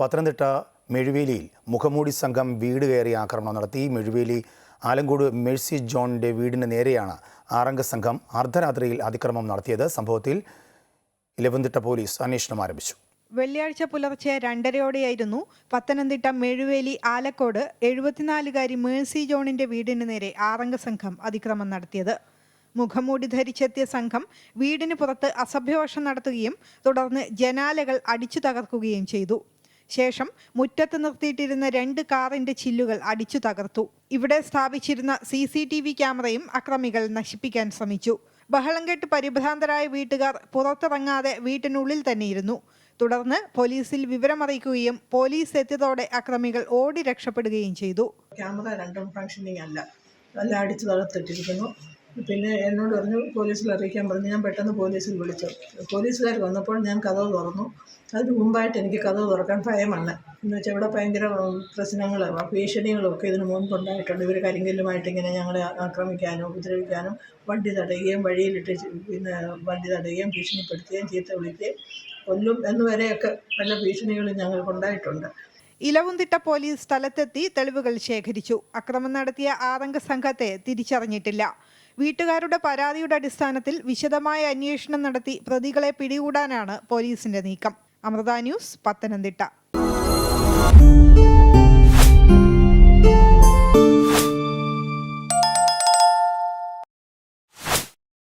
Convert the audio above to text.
പത്തനംതിട്ട മെഴുവേലിയിൽ മുഖമൂടി സംഘം വീട് കയറി ആക്രമണം നടത്തി. മെഴുവേലി ആലങ്കോട് മേഴ്സി ജോണിന്റെ വീടിന് നേരെയാണ് ആറംഗ സംഘം അർദ്ധരാത്രിയിൽ അതിക്രമം നടത്തിയത്. സംഭവത്തിൽ ഇലവന്തിട്ട പോലീസ് അന്വേഷണം ആരംഭിച്ചു. വെള്ളിയാഴ്ച പുലർച്ചെ രണ്ടരയോടെയായിരുന്നു പത്തനംതിട്ട മെഴുവേലി ആലക്കോട് എഴുപത്തിനാലുകാരി മേഴ്സി ജോണിന്റെ വീടിന് നേരെ ആറംഗ സംഘം അതിക്രമം നടത്തിയത്. മുഖംമൂടി ധരിച്ചെത്തിയ സംഘം വീടിന് പുറത്ത് അസഭ്യവർഷം നടത്തുകയും തുടർന്ന് ജനാലകൾ അടിച്ചു തകർക്കുകയും ചെയ്തു. ശേഷം മുറ്റത്ത് നിർത്തിയിട്ടിരുന്ന രണ്ട് കാറിന്റെ ചില്ലുകൾ അടിച്ചു തകർത്തു. ഇവിടെ സ്ഥാപിച്ചിരുന്ന സി സി ടി വി ക്യാമറയും അക്രമികൾ നശിപ്പിക്കാൻ ശ്രമിച്ചു. ബഹളം കെട്ട് പരിഭ്രാന്തരായ വീട്ടുകാർ പുറത്തിറങ്ങാതെ വീട്ടിനുള്ളിൽ തന്നെയിരുന്നു. തുടർന്ന് പോലീസിൽ വിവരമറിയിക്കുകയും പോലീസ് എത്തിയതോടെ അക്രമികൾ ഓടി രക്ഷപ്പെടുകയും ചെയ്തു. ക്യാമറ രണ്ടും ഫങ്ഷനിങ് അല്ല. എല്ലാം അടിച്ച് തകർത്തിട്ടിരിക്കുന്നു. പിന്നെ എന്നോട് പറഞ്ഞു പോലീസിൽ അറിയിക്കാൻ പറഞ്ഞു. ഞാൻ പെട്ടെന്ന് പോലീസിൽ വിളിച്ചു. പോലീസുകാർ വന്നപ്പോൾ ഞാൻ കഥവ് തുറന്നു. അതിന് മുമ്പായിട്ട് എനിക്ക് കഥവ് തുറക്കാൻ ഭയമാണ്. എന്ന് വെച്ചാൽ ഇവിടെ ഭയങ്കര പ്രശ്നങ്ങളും ഭീഷണികളും ഒക്കെ ഇതിന് മുൻപുണ്ടായിട്ടുണ്ട്. ഇവർ കരിങ്കല്ലുമായിട്ട് ഇങ്ങനെ ഞങ്ങളെ ആക്രമിക്കാനും ഉപദ്രവിക്കാനും വണ്ടി തടയുകയും വഴിയിലിട്ട് പിന്നെ വണ്ടി തടയുകയും ഭീഷണിപ്പെടുത്തുകയും ചീത്ത വിളിക്കുകയും കൊല്ലും എന്നുവരെയൊക്കെ പല ഭീഷണികളും ഞങ്ങൾക്കുണ്ടായിട്ടുണ്ട് ഇലവുംതിട്ട പോലീസ് സ്ഥലത്തെത്തി തെളിവുകൾ ശേഖരിച്ചു. അക്രമം നടത്തിയ ആറംഗ സംഘത്തെ തിരിച്ചറിഞ്ഞിട്ടില്ല. വീട്ടുകാരുടെ പരാതിയുടെ അടിസ്ഥാനത്തിൽ വിശദമായ അന്വേഷണം നടത്തി പ്രതികളെ പിടികൂടാനാണ് പോലീസിന്റെ നീക്കം. അമൃത ന്യൂസ് പത്തനംതിട്ട.